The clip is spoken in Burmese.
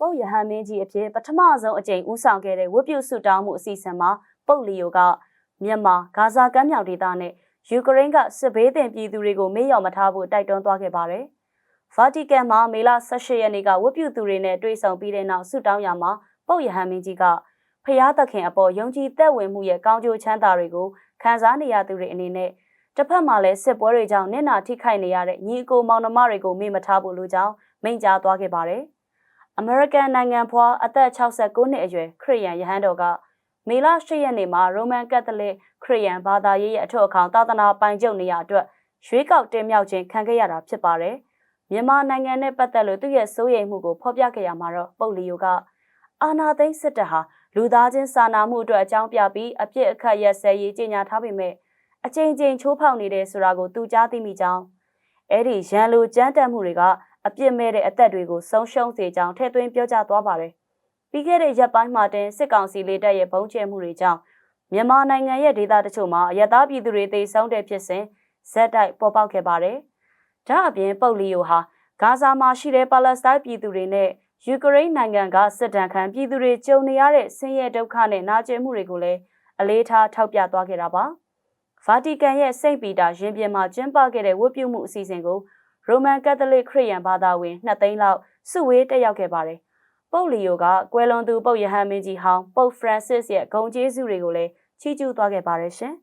ပုပ်ယဟန်မင်းကြီးအဖြစ်ပထမဆုံးအကြိမ်ဦးဆောင်ခဲ့တဲ့ဝတ်ပြုဆုတောင်းမှုအစီအစဉ်မှာပုပ်လီယိုကမြန်မာဂါဇာကမ်းမြောင်ဒေသနဲ့ယူကရိန်းကစစ်ဘေးသင့်ပြည်သူတွေကိုမေ့လျော့မထားဖို့တိုက်တွန်းသွားခဲ့ပါတယ်။ဗာတီကန်မှာမေလ18ရက်နေ့ကဝတ်ပြုသူတွေနဲ့တွေ့ဆုံပြီးတဲ့နောက်ဆုတောင်းရမှာပုပ်ယဟန်မင်းကြီးကဖျားသခင်အပေါ်ယုံကြည်သက်ဝင်မှုရဲ့ကောင်းကျိုးချမ်းသာတွေကိုခံစားနေရသူတွေအနေနဲ့တစ်ဖက်မှာလည်းစစ်ပွဲတွေကြောင့်နစ်နာထိခိုက်နေရတဲ့ညီအကိုမောင်နှမတွေကိုမေ့မထားဖို့လိုကြောင်းမိန့်ကြားသွားခဲ့ပါတယ်။ American နိုင်ငံဖွာအသက်69နှစ်အရွယ်ခရစ်ယာန်ယဟန်တော်ကမေလ10ရက်နေ့မှာရိုမန်ကက်သလစ်ခရစ်ယာန်ဘာသာရေးရဲ့အထွတ်အခေါင်သာသနာပိုင်ကျုပ်နေရအတွက်ရွေးကောက်တင်မြှောက်ခြင်းခံခဲ့ရတာဖြစ်ပါတယ်။မြန်မာနိုင်ငံနဲ့ပတ်သက်လို့သူ့ရဲ့စိုးရိမ်မှုကိုဖော်ပြခဲ့ရမှာတော့ပုတ်လီယိုကအာနာသိန်းစစ်တပ်ဟာလူသားချင်းစာနာမှုအတွက်အကြောင်းပြပြီးအပြစ်အခတ်ရက်စဲရေးကြေညာထားပေမဲ့အချိန်ချင်းချိုးဖောက်နေတယ်ဆိုတာကိုသူကြားသိမိကြောင်းအဲ့ဒီရန်လိုကြမ်းတက်မှုတွေက အပြစ်မဲ့တဲ့အသက်တွေကိုဆုံးရှုံးစေကြောင်းထည့်သွင်းပြောကြားသွားပါတယ်။ပြီးခဲ့တဲ့ရက်ပိုင်းမှာတင်စစ်ကောင်စီလေးတပ်ရဲ့ပုံကျဲမှုတွေကြောင့်မြန်မာနိုင်ငံရဲ့ဒေသတချို့မှာအရသာပြည်သူတွေသေဆုံးတဲ့ဖြစ်စဉ်ဇက်တိုက်ပေါ်ပေါက်ခဲ့ပါတယ်။ဒါအပြင်ပုတ်လီယိုဟာဂါဇာမှာရှိတဲ့ပါလက်စတိုင်းပြည်သူတွေနဲ့ယူကရိန်းနိုင်ငံကစစ်တမ်းခံပြည်သူတွေကြုံနေရတဲ့ဆင်းရဲဒုက္ခနဲ့နာကျင်မှုတွေကိုလည်းအလေးထားထောက်ပြသွားခဲ့တာပါ။ဗာတီကန်ရဲ့စိန့်ပီတာရင်ပြင်မှာကျင်းပခဲ့တဲ့ဝတ်ပြုမှုအစီအစဉ်ကို ရိုမန်ကက်သလစ်ခရစ်ယာန်ဘာသာဝင်2သိန်းလောက်စုဝေးတက်ရောက်ခဲ့ပါတယ်။ပုပ်လီယိုကကွယ်လွန်သူပုပ်ယဟန်မင်းကြီးဟောင်းပုပ်ဖရန်စစ်ရဲ့ဂုဏ်ကျေးဇူးတွေကိုလည်းချီးကျူးသွားခဲ့ပါတယ်ရှင်။